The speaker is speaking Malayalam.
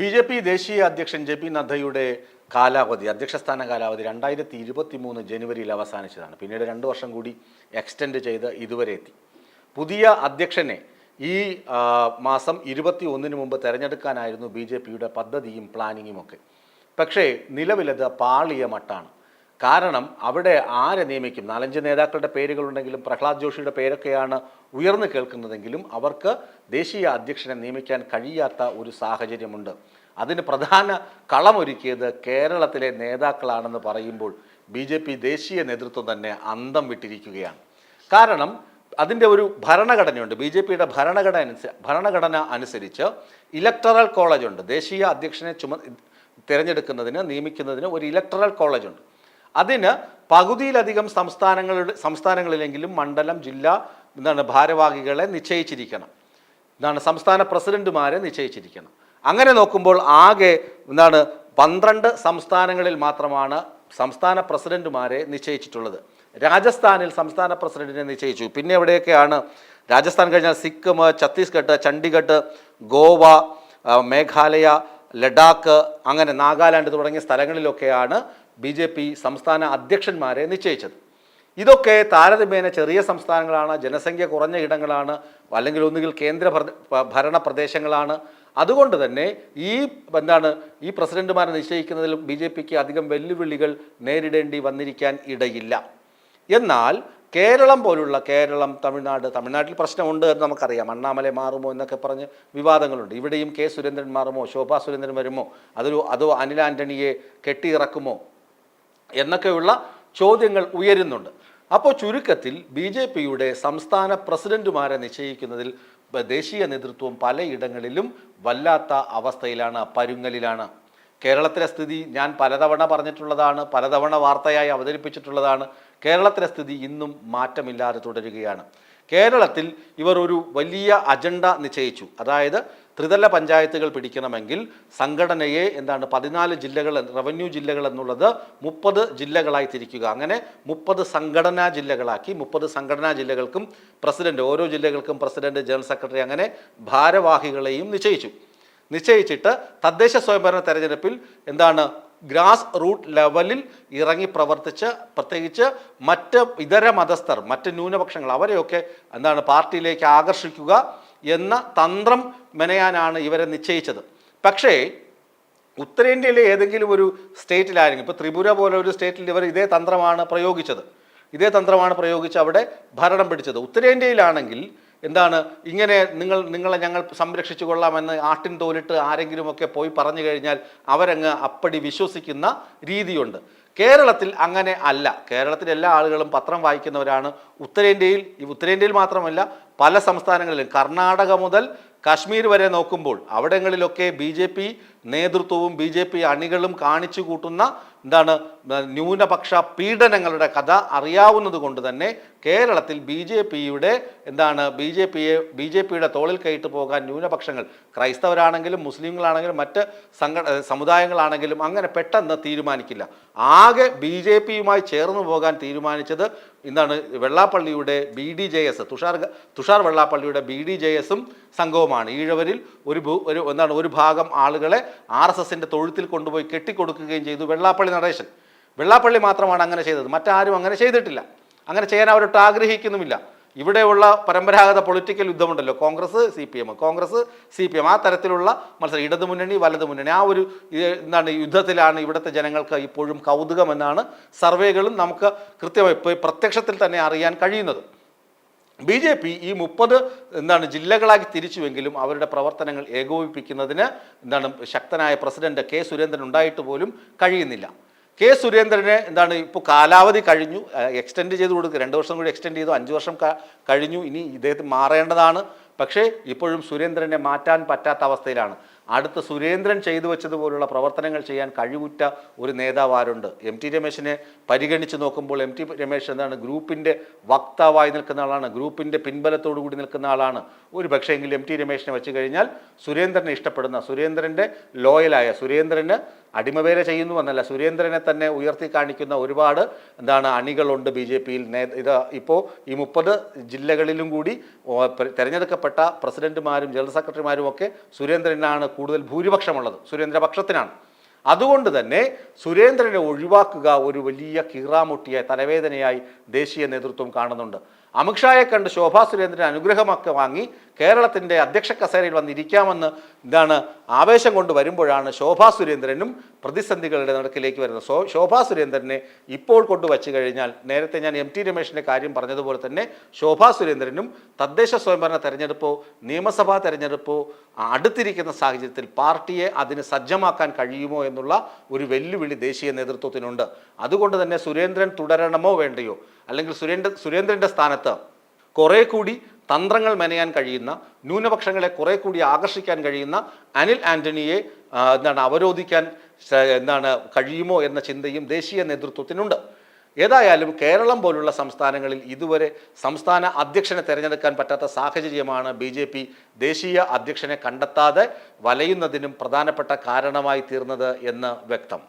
ബി ജെ പി ദേശീയ അധ്യക്ഷൻ ജെ പി നദ്ദയുടെ കാലാവധി അധ്യക്ഷസ്ഥാന കാലാവധി രണ്ടായിരത്തി ഇരുപത്തി മൂന്ന് ജനുവരിയിൽ അവസാനിച്ചതാണ്. പിന്നീട് രണ്ട് വർഷം കൂടി എക്സ്റ്റെൻഡ് ചെയ്ത് ഇതുവരെ എത്തി. പുതിയ അധ്യക്ഷനെ ഈ മാസം ഇരുപത്തി ഒന്നിന് മുമ്പ് തിരഞ്ഞെടുക്കാനായിരുന്നു ബി ജെ പിയുടെ പദ്ധതിയും പ്ലാനിങ്ങും ഒക്കെ. പക്ഷേ നിലവിലത് പാളിയ മട്ടാണ് കാരണം അവിടെ ആരെ നിയമിക്കും? നാലഞ്ച് നേതാക്കളുടെ പേരുകളുണ്ടെങ്കിലും പ്രഹ്ലാദ് ജോഷിയുടെ പേരൊക്കെയാണ് ഉയർന്നു കേൾക്കുന്നതെങ്കിലും അവർക്ക് ദേശീയ അധ്യക്ഷനെ നിയമിക്കാൻ കഴിയാത്ത ഒരു സാഹചര്യമുണ്ട്. അതിന് പ്രധാന കളമൊരുക്കിയത് കേരളത്തിലെ നേതാക്കളാണെന്ന് പറയുമ്പോൾ ബി ജെ പി ദേശീയ നേതൃത്വം തന്നെ അന്തം വിട്ടിരിക്കുകയാണ്. കാരണം അതിന്റെ ഒരു ഭരണഘടനയുണ്ട്. ബി ജെ പിയുടെ ഭരണഘടന അനുസ- ഭരണഘടന അനുസരിച്ച് ഇലക്ടറൽ കോളേജുണ്ട്. ദേശീയ അധ്യക്ഷനെ ചുമ തിരഞ്ഞെടുക്കുന്നതിന് നിയമിക്കുന്നതിന് ഒരു ഇലക്ടറൽ കോളേജുണ്ട്. അതിന് പകുതിയിലധികം സംസ്ഥാനങ്ങളുടെ സംസ്ഥാനങ്ങളിലെങ്കിലും മണ്ഡലം ജില്ല എന്താണ് ഭാരവാഹികളെ നിശ്ചയിച്ചിരിക്കണം. എന്താണ് സംസ്ഥാന പ്രസിഡന്റുമാരെ നിശ്ചയിച്ചിരിക്കണം. അങ്ങനെ നോക്കുമ്പോൾ ആകെ എന്താണ് പന്ത്രണ്ട് സംസ്ഥാനങ്ങളിൽ മാത്രമാണ് സംസ്ഥാന പ്രസിഡന്റുമാരെ നിശ്ചയിച്ചിട്ടുള്ളത്. രാജസ്ഥാനിൽ സംസ്ഥാന പ്രസിഡന്റിനെ നിശ്ചയിച്ചു. പിന്നെ എവിടെയൊക്കെയാണ്? രാജസ്ഥാൻ കഴിഞ്ഞാൽ സിക്കിം ഛത്തീസ്ഗഡ് ചണ്ഡീഗഡ് ഗോവ മേഘാലയ ലഡാക്ക് അങ്ങനെ നാഗാലാൻഡ് തുടങ്ങിയ സ്ഥലങ്ങളിലൊക്കെയാണ് ബി ജെ പി സംസ്ഥാന അധ്യക്ഷന്മാരെ നിശ്ചയിച്ചത്. ഇതൊക്കെ താരതമ്യേന ചെറിയ സംസ്ഥാനങ്ങളാണ് ജനസംഖ്യ കുറഞ്ഞ ഇടങ്ങളാണ് അല്ലെങ്കിൽ ഒന്നുകിൽ കേന്ദ്ര ഭര- ഭരണ പ്രദേശങ്ങളാണ്. അതുകൊണ്ട് തന്നെ ഈ എന്താണ് ഈ പ്രസിഡന്റുമാരെ നിശ്ചയിക്കുന്നതിൽ ബി ജെ പിക്ക് അധികം വെല്ലുവിളികൾ നേരിടേണ്ടി വന്നിരിക്കാൻ ഇടയില്ല. എന്നാൽ കേരളം പോലുള്ള കേരളം തമിഴ്നാട് തമിഴ്നാട്ടിൽ പ്രശ്നമുണ്ട് എന്ന് നമുക്കറിയാം. അണ്ണാമല മാറുമോ എന്നൊക്കെ പറഞ്ഞ് വിവാദങ്ങളുണ്ട്. ഇവിടെയും കെ സുരേന്ദ്രൻ മാറുമോ ശോഭാ സുരേന്ദ്രൻ വരുമോ? അതൊരു അതോ അനിൽ ആന്റണിയെ കെട്ടിയിറക്കുമോ? എന്നൊക്കെയുള്ള ചോദ്യങ്ങൾ ഉയരുന്നുണ്ട്. അപ്പോൾ ചുരുക്കത്തിൽ ബി ജെ പിയുടെ സംസ്ഥാന പ്രസിഡന്റുമാരെ നിശ്ചയിക്കുന്നതിൽ ദേശീയ നേതൃത്വം പലയിടങ്ങളിലും വല്ലാത്ത അവസ്ഥയിലാണ് പരുങ്ങലിലാണ്. കേരളത്തിലെ സ്ഥിതി ഞാൻ പലതവണ പറഞ്ഞിട്ടുള്ളതാണ് പലതവണ വാർത്തയായി അവതരിപ്പിച്ചിട്ടുള്ളതാണ്. കേരളത്തിലെ സ്ഥിതി ഇന്നും മാറ്റമില്ലാതെ തുടരുകയാണ്. കേരളത്തിൽ ഇവർ ഒരു വലിയ അജണ്ട നിശ്ചയിച്ചു. അതായത് ത്രിതല പഞ്ചായത്തുകൾ പിടിക്കണമെങ്കിൽ സംഘടനയെ എന്താണ് പതിനാല് ജില്ലകൾ റവന്യൂ ജില്ലകൾ എന്നുള്ളത് മുപ്പത് ജില്ലകളായി തിരിക്കുക. അങ്ങനെ മുപ്പത് സംഘടനാ ജില്ലകളാക്കി മുപ്പത് സംഘടനാ ജില്ലകൾക്കും പ്രസിഡന്റ് ഓരോ ജില്ലകൾക്കും പ്രസിഡന്റ് ജനറൽ സെക്രട്ടറി അങ്ങനെ ഭാരവാഹികളെയും നിശ്ചയിച്ചു. നിശ്ചയിച്ചിട്ട് തദ്ദേശ സ്വയംഭരണ തെരഞ്ഞെടുപ്പിൽ എന്താണ് ഗ്രാസ് റൂട്ട് ലെവലിൽ ഇറങ്ങി പ്രവർത്തിച്ച് പ്രത്യേകിച്ച് മറ്റ് ഇതര മതസ്ഥർ മറ്റ് ന്യൂനപക്ഷങ്ങൾ അവരെയൊക്കെ എന്താണ് പാർട്ടിയിലേക്ക് ആകർഷിക്കുക എന്ന തന്ത്രം മെനയാനാണ് ഇവരെ നിശ്ചയിച്ചത്. പക്ഷേ ഉത്തരേന്ത്യയിലെ ഏതെങ്കിലും ഒരു സ്റ്റേറ്റിലായിരിക്കും ഇപ്പോൾ ത്രിപുര പോലെ ഒരു സ്റ്റേറ്റിൽ ഇവർ ഇതേ തന്ത്രമാണ് പ്രയോഗിച്ചത്. ഇതേ തന്ത്രമാണ് പ്രയോഗിച്ച് അവിടെ ഭരണം പിടിച്ചത്. ഉത്തരേന്ത്യയിലാണെങ്കിൽ എന്താണ് ഇങ്ങനെ നിങ്ങൾ നിങ്ങളെ ഞങ്ങൾ സംരക്ഷിച്ചു കൊള്ളാമെന്ന് ആട്ടിൻ തോലിട്ട് ആരെങ്കിലുമൊക്കെ പോയി പറഞ്ഞു കഴിഞ്ഞാൽ അവരങ്ങ് അപ്പടി വിശ്വസിക്കുന്ന രീതിയുണ്ട്. കേരളത്തിൽ അങ്ങനെ അല്ല. കേരളത്തിലെ എല്ലാ ആളുകളും പത്രം വായിക്കുന്നവരാണ്. ഉത്തരേന്ത്യയിൽ ഈ ഉത്തരേന്ത്യയിൽ മാത്രമല്ല പല സംസ്ഥാനങ്ങളിലും. കർണാടക മുതൽ കാശ്മീർ വരെ നോക്കുമ്പോൾ അവിടങ്ങളിലൊക്കെ ബി നേതൃത്വവും ബി അണികളും കാണിച്ചു കൂട്ടുന്ന എന്താണ് ന്യൂനപക്ഷ പീഡനങ്ങളുടെ കഥ അറിയാവുന്നത് കൊണ്ട് തന്നെ കേരളത്തിൽ ബി ജെ പിയുടെ എന്താണ് ബി ജെ പിയെ ബി ജെ പിയുടെ തോളിൽ കയറ്റ് പോകാൻ ന്യൂനപക്ഷങ്ങൾ ക്രൈസ്തവരാണെങ്കിലും മുസ്ലിങ്ങളാണെങ്കിലും മറ്റ് സംഘ സമുദായങ്ങളാണെങ്കിലും അങ്ങനെ പെട്ടെന്ന് തീരുമാനിക്കില്ല. ആകെ ബി ജെ പിയുമായി ചേർന്ന് പോകാൻ തീരുമാനിച്ചത് എന്താണ് വെള്ളാപ്പള്ളിയുടെ B D J S Thushar Thushar വെള്ളാപ്പള്ളിയുടെ B D J എസും സംഘവുമാണ്. ഈഴവരിൽ ഒരു ഒരു എന്താണ് ഒരു ഭാഗം ആളുകളെ ആർ എസ് എസിന്റെ തൊഴുത്തിൽ കൊണ്ടുപോയി കെട്ടിക്കൊടുക്കുകയും ചെയ്തു വെള്ളാപ്പള്ളി നടേശൻ. വെള്ളാപ്പള്ളി മാത്രമാണ് അങ്ങനെ ചെയ്തത്. മറ്റാരും അങ്ങനെ ചെയ്തിട്ടില്ല. അങ്ങനെ ചെയ്യാൻ അവരൊട്ട് ആഗ്രഹിക്കുന്നുമില്ല. ഇവിടെയുള്ള പരമ്പരാഗത political യുദ്ധമുണ്ടല്ലോ. Congress C P M Congress C P M ആ തരത്തിലുള്ള മത്സരം. ഇടതു മുന്നണി വലതു മുന്നണി ആ ഒരു എന്താണ് യുദ്ധത്തിലാണ് ഇവിടുത്തെ ജനങ്ങൾക്ക് ഇപ്പോഴും കൗതുകമെന്നാണ് സർവേകളും നമുക്ക് കൃത്യമായി പ്രത്യക്ഷത്തിൽ തന്നെ അറിയാൻ കഴിയുന്നത്. ബി ജെ പി ഈ മുപ്പത് എന്താണ് ജില്ലകളാക്കി തിരിച്ചുവെങ്കിലും അവരുടെ പ്രവർത്തനങ്ങൾ ഏകോപിപ്പിക്കുന്നതിന് എന്താണ് ശക്തനായ പ്രസിഡന്റ് കെ സുരേന്ദ്രൻ ഉണ്ടായിട്ട് പോലും കഴിയുന്നില്ല. കെ സുരേന്ദ്രന് എന്താണ് ഇപ്പോൾ കാലാവധി കഴിഞ്ഞു എക്സ്റ്റെൻഡ് ചെയ്ത് കൊടുക്കുക രണ്ട് വർഷം കൂടി എക്സ്റ്റെൻഡ് ചെയ്തു അഞ്ച് വർഷം കഴിഞ്ഞു. ഇനി ഇദ്ദേഹത്തിന് മാറേണ്ടതാണ്. പക്ഷേ ഇപ്പോഴും സുരേന്ദ്രനെ മാറ്റാൻ പറ്റാത്ത അവസ്ഥയിലാണ്. അടുത്ത സുരേന്ദ്രൻ ചെയ്തു വെച്ചതുപോലുള്ള പ്രവർത്തനങ്ങൾ ചെയ്യാൻ കഴിവുറ്റ ഒരു നേതാവ് ആരുണ്ട്? എം ടി രമേശിനെ പരിഗണിച്ച് നോക്കുമ്പോൾ എം ടി രമേശ് എന്താണ് ഗ്രൂപ്പിന്റെ വക്താവായി നിൽക്കുന്ന ആളാണ് ഗ്രൂപ്പിന്റെ പിൻബലത്തോടു കൂടി നിൽക്കുന്ന ആളാണ്. ഒരു പക്ഷേ എങ്കിൽ എം ടി രമേശിനെ വെച്ച് കഴിഞ്ഞാൽ സുരേന്ദ്രനെ ഇഷ്ടപ്പെടുന്ന സുരേന്ദ്രന്റെ ലോയലായ സുരേന്ദ്രന് അടിമവേല ചെയ്യുന്നു എന്നല്ല സുരേന്ദ്രനെ തന്നെ ഉയർത്തി കാണിക്കുന്ന ഒരുപാട് എന്താണ് അണികളുണ്ട് ബി ജെ പിയിൽ. ഇത് ഇപ്പോൾ ഈ മുപ്പത് ജില്ലകളിലും കൂടി തിരഞ്ഞെടുക്കപ്പെട്ട പ്രസിഡന്റുമാരും ജനറൽ സെക്രട്ടറിമാരും ഒക്കെ സുരേന്ദ്രനാണ് കൂടുതൽ ഭൂരിപക്ഷമുള്ളത് സുരേന്ദ്രപക്ഷത്തിനാണ്. അതുകൊണ്ട് തന്നെ സുരേന്ദ്രനെ ഒഴിവാക്കുക ഒരു വലിയ കീറാമുട്ടിയായി തലവേദനയായി ദേശീയ നേതൃത്വം കാണുന്നുണ്ട്. അമിത്ഷായെ കണ്ട് ശോഭാ സുരേന്ദ്രൻ അനുഗ്രഹമൊക്കെ വാങ്ങി കേരളത്തിന്റെ അധ്യക്ഷ കസേരയിൽ വന്നിരിക്കാമെന്ന് ഇതാണ് ആവേശം കൊണ്ട് വരുമ്പോഴാണ് ശോഭാ സുരേന്ദ്രനും പ്രതിസന്ധികളുടെ നടക്കിലേക്ക് വരുന്നത്. സോ ശോഭാ സുരേന്ദ്രനെ ഇപ്പോൾ കൊണ്ടുവച്ച് കഴിഞ്ഞാൽ നേരത്തെ ഞാൻ എം ടി രമേശിന്റെ കാര്യം പറഞ്ഞതുപോലെ തന്നെ ശോഭാ സുരേന്ദ്രനും തദ്ദേശ സ്വയംഭരണ തെരഞ്ഞെടുപ്പോ നിയമസഭാ തെരഞ്ഞെടുപ്പോ അടുത്തിരിക്കുന്ന സാഹചര്യത്തിൽ പാർട്ടിയെ അതിന് സജ്ജമാക്കാൻ കഴിയുമോ എന്നുള്ള ഒരു വെല്ലുവിളി ദേശീയ നേതൃത്വത്തിനുണ്ട്. അതുകൊണ്ട് തന്നെ സുരേന്ദ്രൻ തുടരണമോ വേണ്ടയോ? അല്ലെങ്കിൽ സുരേന്ദ്ര സുരേന്ദ്രന്റെ സ്ഥാനത്ത് കുറെ കൂടി തന്ത്രങ്ങൾ മെനയാൻ കഴിയുന്ന ന്യൂനപക്ഷങ്ങളെ കുറെ കൂടി ആകർഷിക്കാൻ കഴിയുന്ന അനിൽ ആന്റണിയെ എന്താണ് അവരോധിക്കാൻ എന്താണ് കഴിയുമോ എന്ന ചിന്തയും ദേശീയ നേതൃത്വത്തിനുണ്ട്. ഏതായാലും കേരളം പോലുള്ള സംസ്ഥാനങ്ങളിൽ ഇതുവരെ സംസ്ഥാന അധ്യക്ഷനെ തിരഞ്ഞെടുക്കാൻ പറ്റാത്ത സാഹചര്യമാണ് ബി ജെ പി ദേശീയ അധ്യക്ഷനെ കണ്ടെത്താതെ വലയുന്നതിനും പ്രധാനപ്പെട്ട കാരണമായി തീർന്നത് എന്ന് വ്യക്തം.